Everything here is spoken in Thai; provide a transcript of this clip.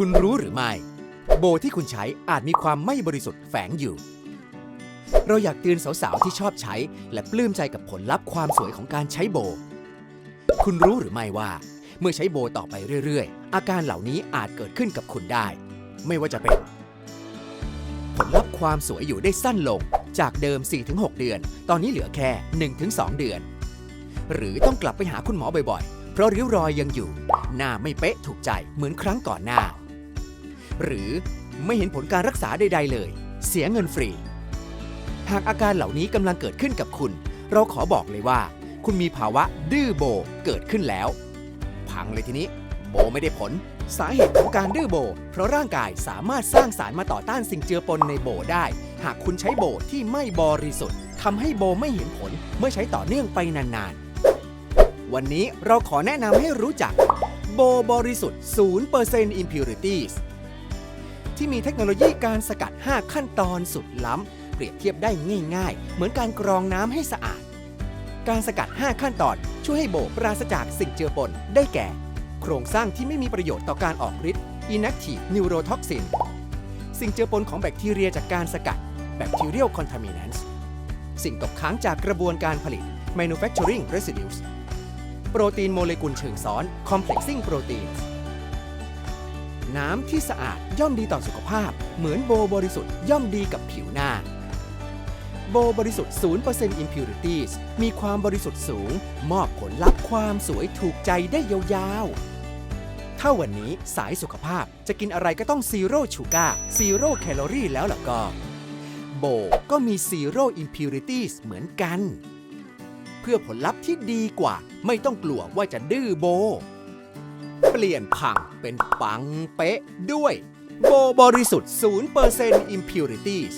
คุณรู้หรือไม่ โบที่คุณใช้อาจมีความไม่บริสุทธิ์แฝงอยู่ เราอยากเตือนสาวๆ ที่ชอบใช้ และปลื้มใจกับผลลัพธ์ความสวยของการใช้โบ คุณรู้หรือไม่ว่า เมื่อใช้โบต่อไปเรื่อยๆ อาการเหล่านี้อาจเกิดขึ้นกับคุณได้ ไม่ว่าจะเป็น ผลลัพธ์ความสวยอยู่ได้สั้นลง จากเดิม 4-6 เดือน ตอนนี้เหลือแค่ 1-2 เดือน หรือต้องกลับไปหาคุณหมอบ่อยๆ เพราะริ้วรอยยังอยู่ หน้าไม่เป๊ะถูกใจเหมือนครั้งก่อนหน้า หรือไม่เห็นผลการรักษาใด ๆ เลย เสียเงินฟรี หากอาการเหล่านี้กำลังเกิดขึ้นกับคุณ เราขอบอกเลยว่า คุณมีภาวะดื้อโบเกิดขึ้นแล้ว พังเลยทีนี้ โบไม่ได้ผล สาเหตุของการดื้อโบ เพราะร่างกายสามารถสร้างสารมาต่อต้านสิ่งเจือปนในโบได้ หากคุณใช้โบที่ไม่บริสุทธิ์ทำให้โบไม่เห็นผลเมื่อใช้ต่อเนื่องไปนานๆ วันนี้เราขอแนะนำให้รู้จักโบบริสุทธิ์ 0% impurities ที่มีเทคโนโลยีการสกัด 5 ขั้นตอนสุดล้ำ เปรียบเทียบได้ง่าย ๆ เหมือนการกรองน้ำให้สะอาด การสกัด 5 ขั้นตอน ช่วยให้โบปราศจากสิ่งเจือปนได้แก่ โครงสร้างที่ไม่มีประโยชน์ต่อการออกฤทธิ์ inactive neurotoxin สิ่งเจือปนของแบคทีเรียจากการสกัด bacterial contaminants สิ่งตกค้างจากกระบวนการผลิต manufacturing residues โปรตีนโมเลกุลเชิงซ้อน complexing proteins น้ำที่สะอาดย่อมดีต่อสุขภาพ เหมือนโบบริสุทธิ์ย่อมดีกับผิวหน้า โบบริสุทธิ์ 0% impurities มีความบริสุทธิ์สูง มอบผลลัพธ์ความสวยถูกใจได้ยาวๆ ถ้าวันนี้สายสุขภาพจะกินอะไรก็ต้องซีโร่ชูการ์ซีโร่แคลอรี่แล้วล่ะก็ โบก็มีซีโร่ impurities เหมือนกัน เพื่อผลลัพธ์ที่ดีกว่าไม่ต้องกลัวว่าจะดื้อโบ เปลี่ยนพังเป็นปังเป๊ะด้วย โบบริสุทธิ์0% impurities